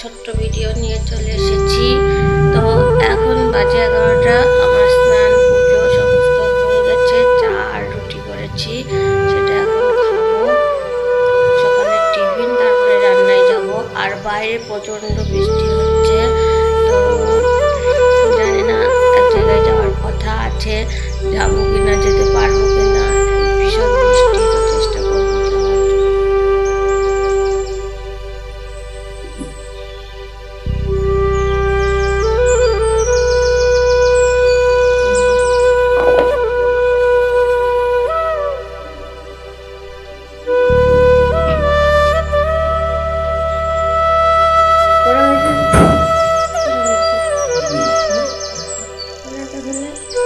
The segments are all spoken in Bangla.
ছোট্ট ভিডিও নিয়ে চলে এসেছি। তো এখন বাজে এগারোটা, আমার স্নান, পুজো সমস্ত হয়ে গেছে, চা আর রুটি করেছি, সেটা এখন খাব। সকালের টিফিন, তারপরে রান্নায় যাব। আর বাইরে প্রচণ্ড বৃষ্টি হচ্ছে, তো জানি না এক জায়গায় যাওয়ার কথা আছে, যাব কিনা, যেতে পারব কিনা। তো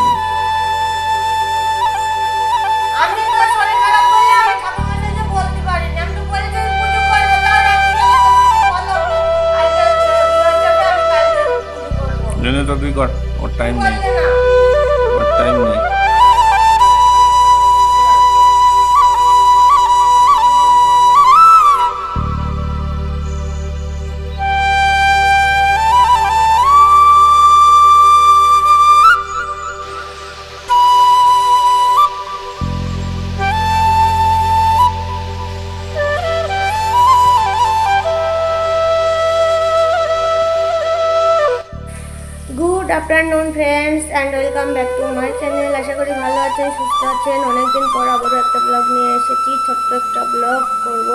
তুই কর afternoon friends and welcome back to my channel আশা করি ভালো আছেন, সুস্থ আছেন। অনেকদিন পর আবারও একটা ব্লগ নিয়ে এসেছি, ছোট্ট একটা ব্লগ করব।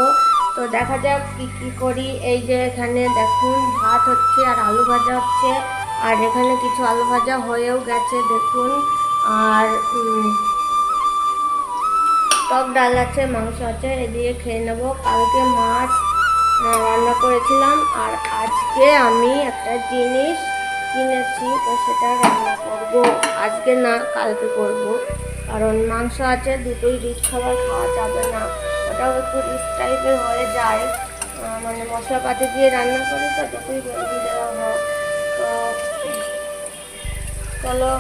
তো দেখা যাক কী কী করি। এই যে এখানে দেখুন, ভাত হচ্ছে আর আলু ভাজা হচ্ছে। আর এখানে কিছু আলু ভাজা হয়েও গেছে, দেখুন। আর টক ডাল আছে, মাংস আছে এদিকে খেয়ে নেব। কালকে মাছ রান্না করেছিলাম। আর আজকে আমি একটা জিনিস কিনেছি তো সেটা রান্না করব। আজকে না, কালকে করব। কারণ মাংস আছে, দুটোই রিচ খাবার, খাওয়া যাবে না। ওটাও একটু রিচ টাইপের হয়ে যায়। মানে মশলাপাতি দিয়ে রান্না করি তো, দুটোই দেওয়া হয়। তো চলো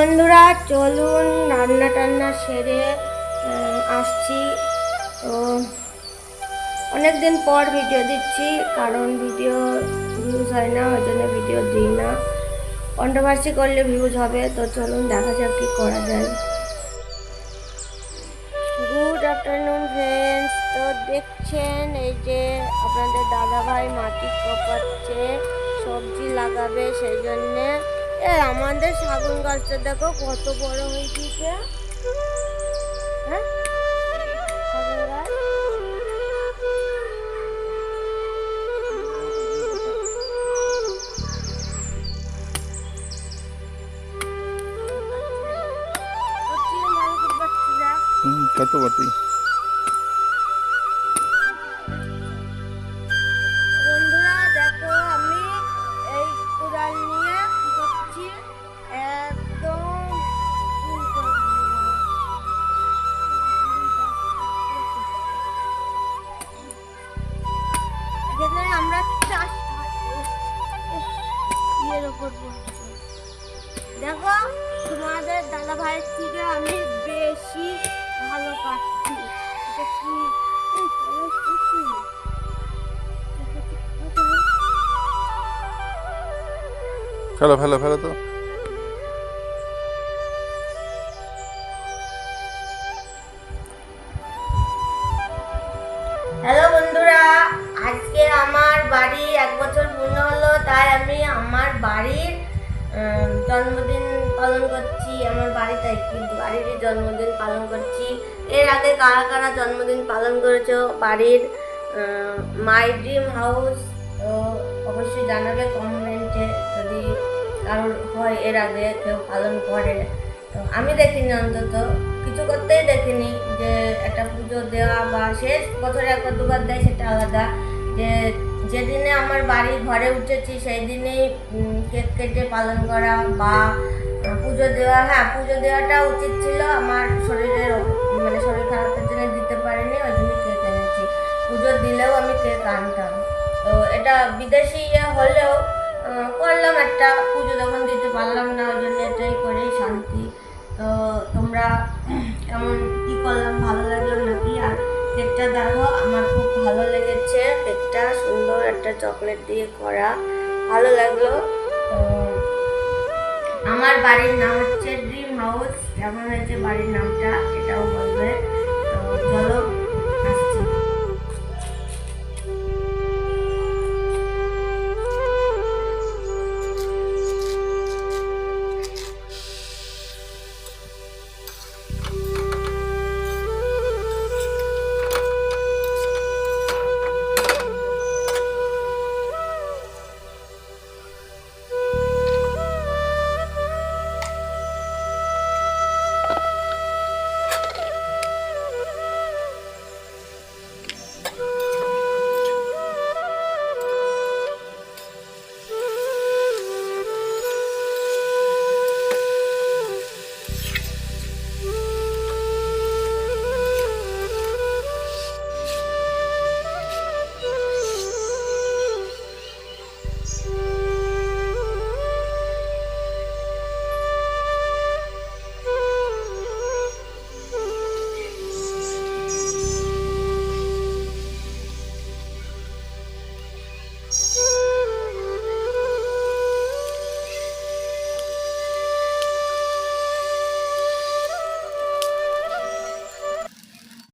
বন্ধুরা, চলুন রান্না টান্না সেরে আসছি। তো অনেক দিন পর ভিডিও দিচ্ছি, কারণ ভিডিও ভিউজ হয় না, ওই জন্য ভিডিও দিই না। কন্ট্রোভার্সি করলে ভিউজ হবে, তো চলুন দেখা যাক কী করা যায়। গুড আফটারনুন ফ্রেন্ডস তো দেখছেন, এই যে আপনাদের দাদা ভাই মাটি কোপাচ্ছে, সবজি লাগাবে, সেই জন্যে আমাদের শাগুন গাছটা দেখো কত বড় হয়েছে হ্যাঁ? তা দাদা ভাইয়ের থেকে আমি বেশি ভালো পাচ্ছি। এটা। ফেলো ফেলো ফেলো তো। জন্মদিন পালন করছি আমার বাড়িতে বাড়িরই জন্মদিন পালন করছি। এর আগে কারা কারা জন্মদিন পালন করেছ বাড়ির? মাই ড্রিম হাউস তো অবশ্যই জানাবে কমেন্টে যদি কারোর হয় এর আগে কেউ পালন করে। তো আমি দেখিনি অন্তত, কিছু করতেই দেখিনি যে একটা পুজো দেওয়া বা শেষ বছরে একবার দুবার দেয় সেটা আলাদা। যে যেদিনে আমার বাড়ি ঘরে উঠেছি সেই দিনেই কেক কেটে পালন করা বা পুজো দেওয়া। হ্যাঁ পুজো দেওয়াটা উচিত ছিল। আমার শরীরের মানে শরীর খারাপের জন্য দিতে পারিনি, ওই জন্য কেক এনেছি। পুজো দিলেও আমি কেক আনতাম। তো এটা বিদেশি ইয়ে হলেও করলাম একটা। পুজো যখন দিতে পারলাম না, ওই জন্য এটাই করেই শান্তি। তো তোমরা কেমন কি করলাম, ভালো লাগল নাকি? আর কেকটা দেখো আমার খুব ভালো লেগেছে। কেকটা সুন্দর একটা চকলেট দিয়ে করা। ভালো লাগল। আমার বাড়ির নাম হচ্ছে ড্রিম হাউস। কেমন হয়েছে বাড়ির নামটা এটাও বলবে। তো চলো